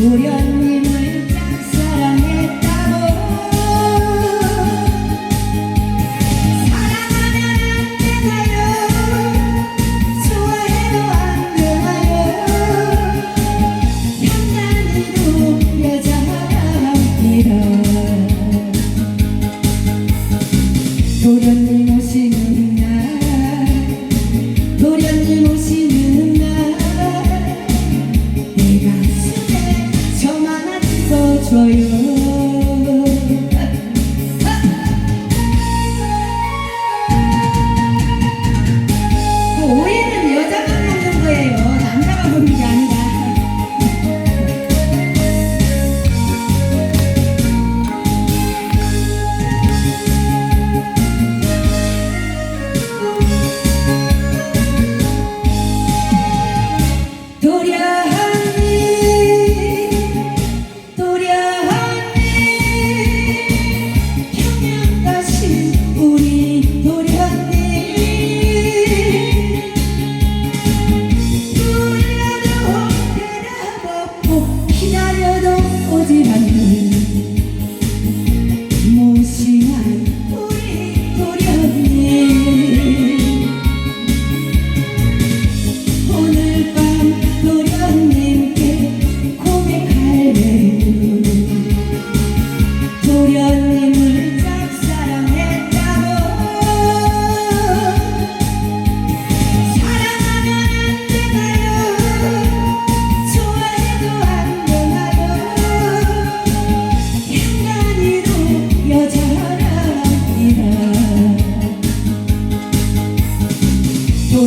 Gloria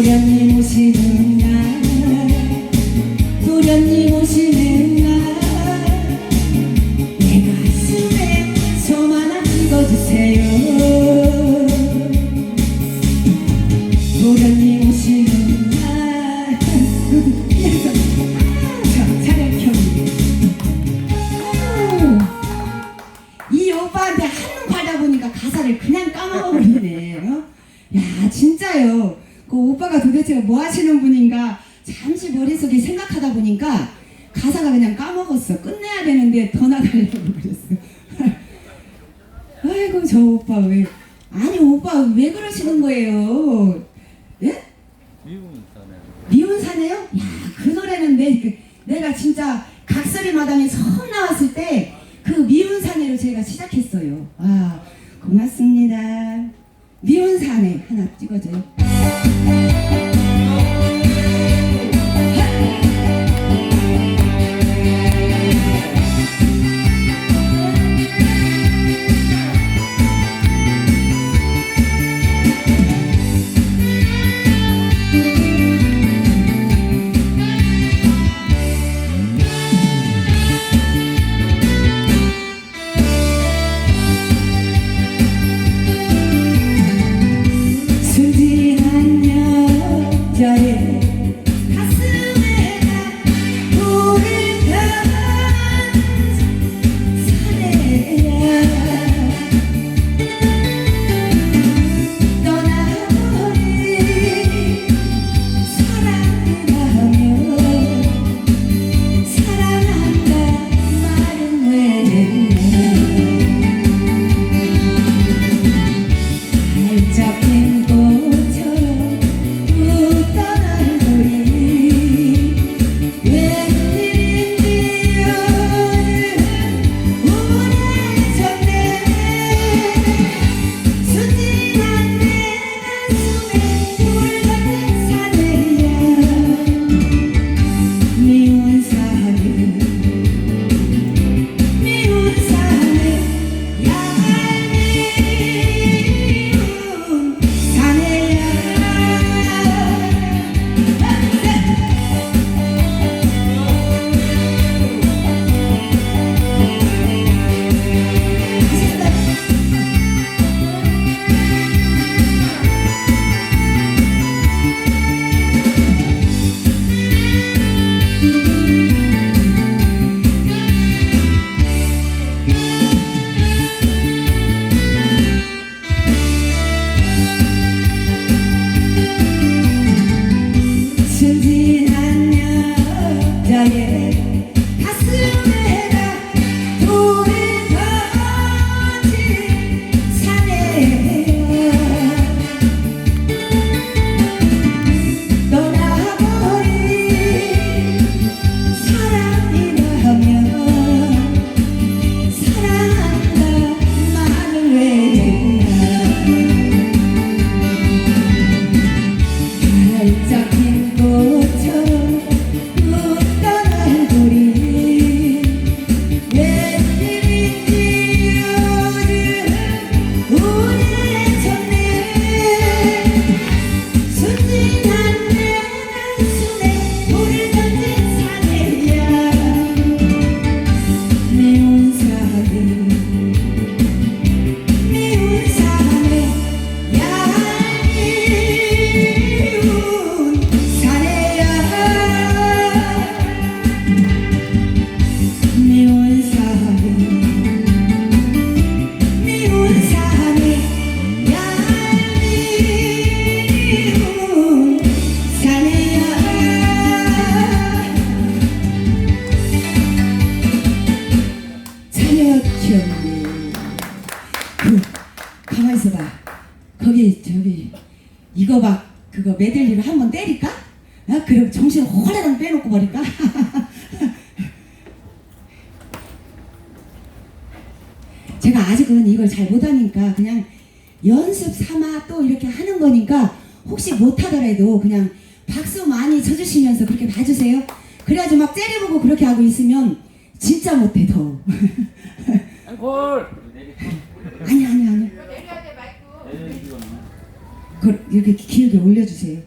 я не 제가 시작했어요. 아, 고맙습니다. 미운 사내 하나 찍어줘요. 제가 아직은 이걸 잘 못하니까 그냥 연습 삼아 또 이렇게 하는 거니까 혹시 못하더라도 그냥 박수 많이 쳐주시면서 그렇게 봐주세요. 그래야지 막 째려보고 그렇게 하고 있으면 진짜 못해 더. 골. 아니 아니 아니. 내려야 돼 말고. 그, 이렇게 길게 올려주세요.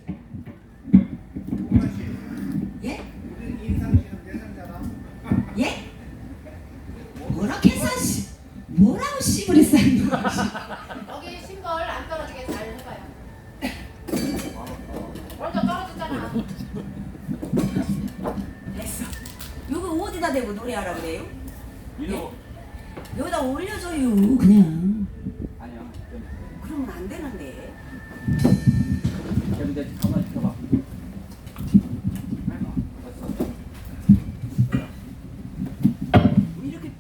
여기 신벌 안 떨어지게 잘 해봐요. 먼저 떨어졌잖아. 됐어. 요거 어디다 대고 노래하라 그래요? 이거 네? 여기다 올려줘요 그냥. 아니야. 그러면 안 되는데. 근데 가만 있어봐. 이렇게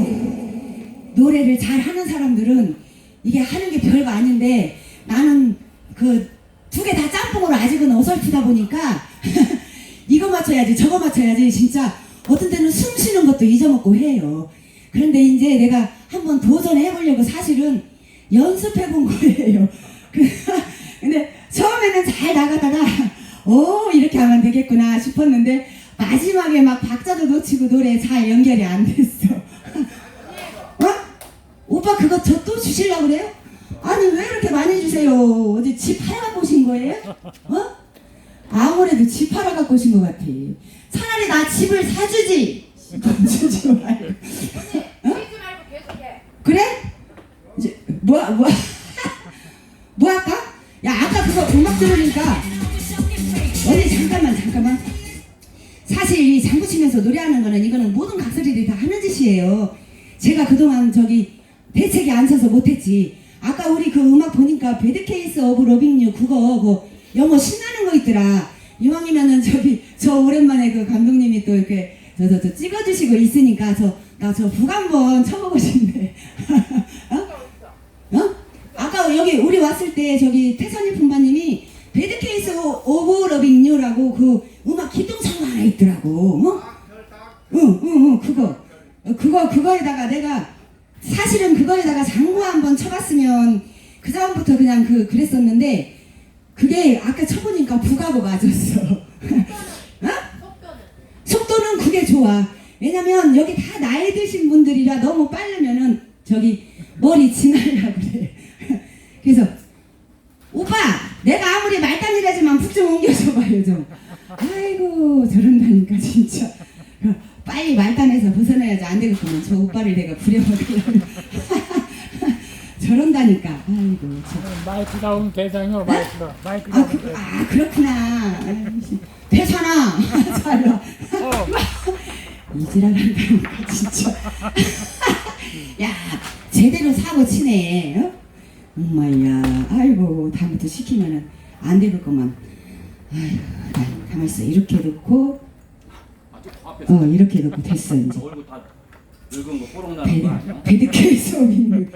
이게요. 노래를 잘 하는 사람들은 이게 하는 게 별거 아닌데 나는 그 두 개 다 짬뽕으로 아직은 어설프다 보니까 이거 맞춰야지 저거 맞춰야지 진짜 어떤 때는 숨 쉬는 것도 잊어먹고 해요. 그런데 이제 내가 한번 도전해 보려고 사실은 연습해 본 거예요. 그- 근데 처음에는 잘 나가다가 오 이렇게 하면 되겠구나 싶었는데 마지막에 막 박자도 놓치고 노래 잘 연결이 안 됐어. 어? 오빠 그거 저 또 주실라고 그래요? 아니 왜 이렇게 많이 주세요? 어디 집 팔아갖고 오신 거예요? 어? 아무래도 집 팔아갖고 오신 것 같아. 차라리 나 집을 사주지. 주지 말고. 쉬지 말고 계속해. 그래? 이제 뭐 뭐? 뭐 할까? 야 아까 그거 음악 들으니까 언니 잠깐만 잠깐만. 사실 이 장구 치면서 노래하는 거는 이거는 모든 각설이들이 다 하는 짓이에요. 제가 그동안 저기 대책에 앉아서 못했지. 아까 우리 그 음악 보니까 배드 케이스 오브 러빙 유 그거 그 영어 신나는 거 있더라. 이왕이면은 저기 저 오랜만에 그 감독님이 또 이렇게 저저 저 찍어주시고 있으니까 저 나 저 북 한번 쳐보고 싶네. 어? 어? 아까 여기 우리 왔을 때 저기 태선이 품바님이 배드 케이스 오브 러빙 유라고 그 음악 기동창가 하나 있더라고. 어? 응, 응, 응, 그거. 어, 그거, 그거에다가 내가, 사실은 그거에다가 장구 한번 쳐봤으면, 그 다음부터 그냥 그, 그랬었는데, 그게 아까 쳐보니까 북하고 맞았어. 어? 속도는. 그게 좋아. 왜냐면 여기 다 나이 드신 분들이라 너무 빠르면은 저기 머리 지날라 그래. 그래서 오빠 내가 아무리 말단이라지만 푹좀 옮겨줘봐요 좀. 아이고 저런다니까 진짜. 어, 빨리 말단에서 벗어 나야지 안 되겠구만. 저 오빠를 내가 부려먹으려고. 저런다니까. 아이고 저. 마이크 나오면 대상이요 마이크가 마이크 아, 나오면 그, 대상. 아 그렇구나. 아이씨. 대산아. 잘 와. 어, 이지랄한다니까 진짜. 야 제대로 사고 치네. 어? 엄마야. 아이고 다음부터 시키면은 안 되겠구만. 아이고 나 가만 있어. 이렇게 놓고 어 이렇게 놓고 됐어 이제. 얼굴 다 늙은 거 뽀록 나는 거 아니야? 베드 케이스 오는 야,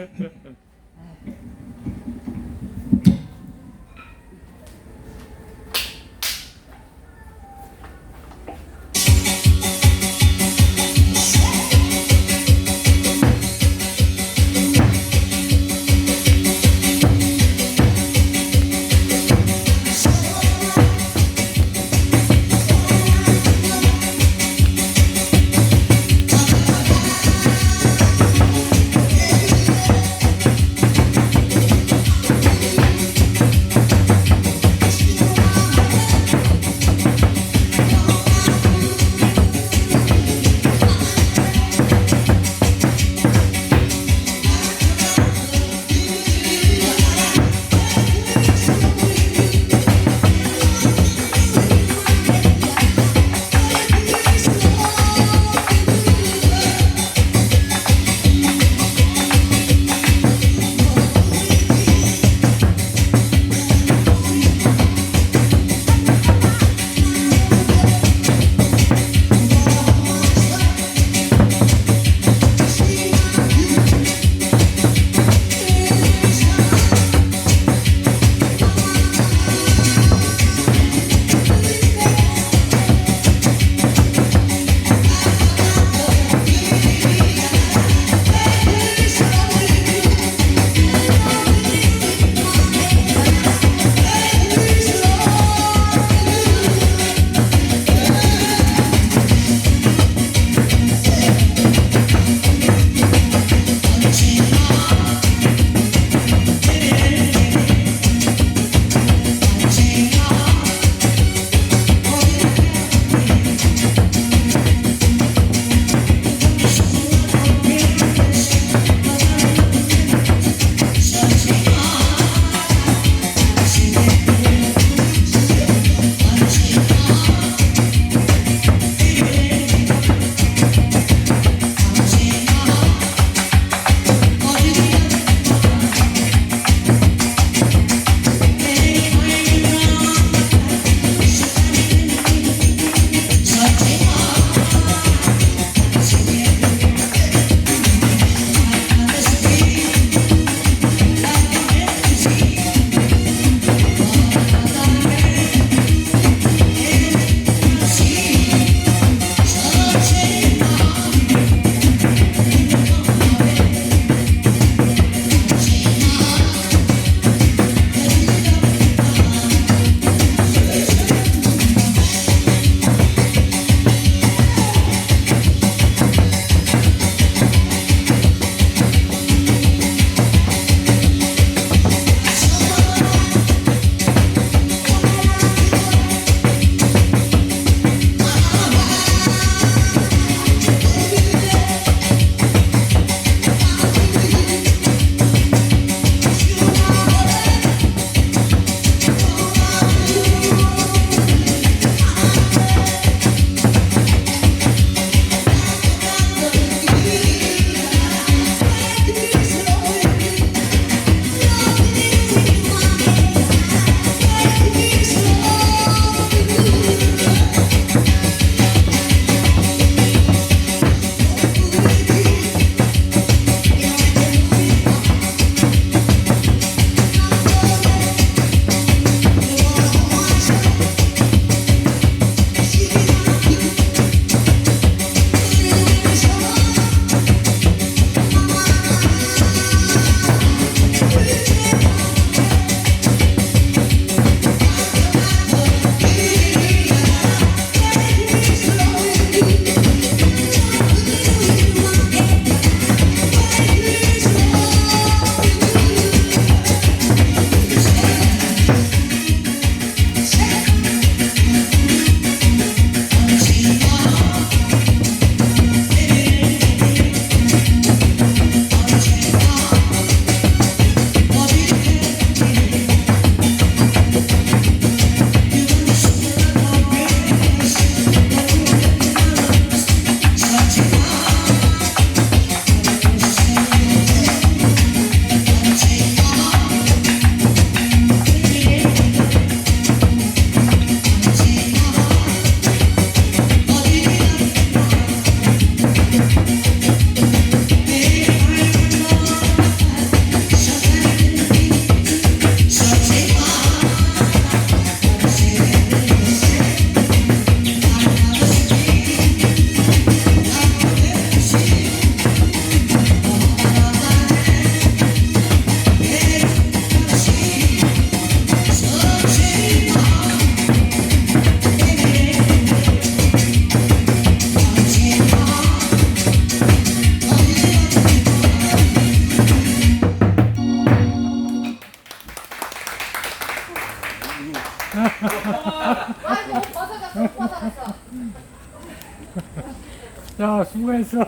했어.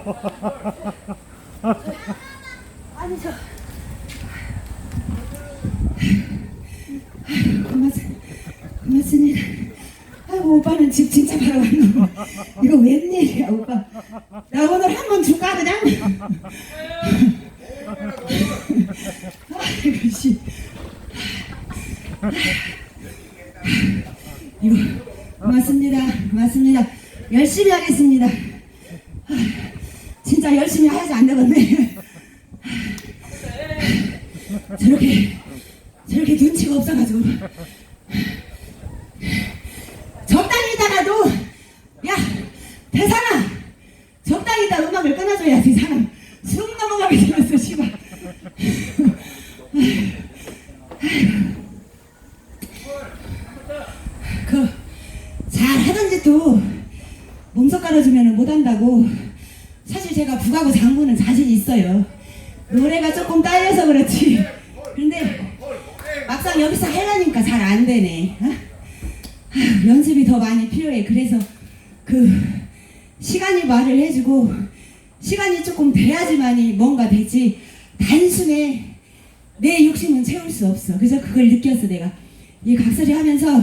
아니 저 고맙습, 고맙습니다. 아이고 오빠는 집 진짜 바로 왔노. 이거 웬일이야 오빠. 나 오늘 한번 줄까 그냥? 아이고 씨. 이거 고맙습니다. 고맙습니다. 열심히 하겠습니다. 진짜 열심히 해야지 안 되겠네. 저렇게 저렇게 눈치가 없어가지고 적당히 있다가도 야 대상아 적당히 있다 음악을 끊어줘야지 사람 숨 넘어가게 생겼어 씨발 그 잘하던 짓도 몸속 깔아주면 못한다고 사실 제가 북하고 장구는 자신 있어요 노래가 조금 딸려서 그렇지 근데 막상 여기서 하려니까 잘 안 되네. 어? 아휴, 연습이 더 많이 필요해. 그래서 그 시간이 말을 해주고 시간이 조금 돼야지만이 뭔가 되지. 단숨에 내 욕심은 채울 수 없어. 그래서 그걸 느꼈어 내가. 이 각설이 하면서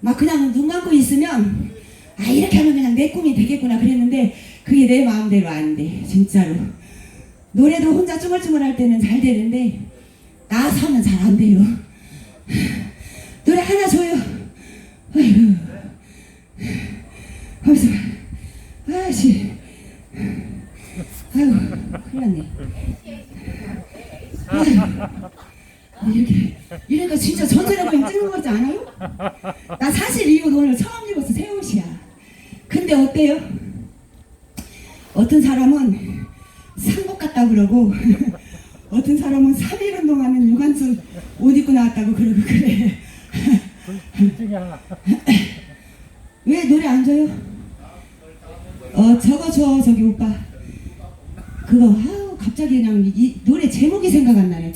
막 그냥 눈 감고 있으면 아 이렇게 하면 그냥 내 꿈이 되겠구나 그랬는데 그게 내 마음대로 안 돼. 진짜로. 노래도 혼자 쭈글쭈글 할 때는 잘 되는데 나서는 잘안 돼요. 노래 하나 줘요. 아이고. 하면서 아씨. 아이고 큰일 났네. 아이고, 이렇게 이러니까 진짜 전체적으로 찍는 거 같지 않아요? 나 사실 이 옷 오늘 처음 입었어 새 옷이야. 근데 어때요? 어떤 사람은 상복 같다고 그러고 어떤 사람은 3일 운동하는 유관순 옷 입고 나왔다고 그러고 그래. 왜 노래 안 줘요? 어 저거 줘 저기 오빠 그거 아우 갑자기 그냥 이, 이 노래 제목이 생각 안 나네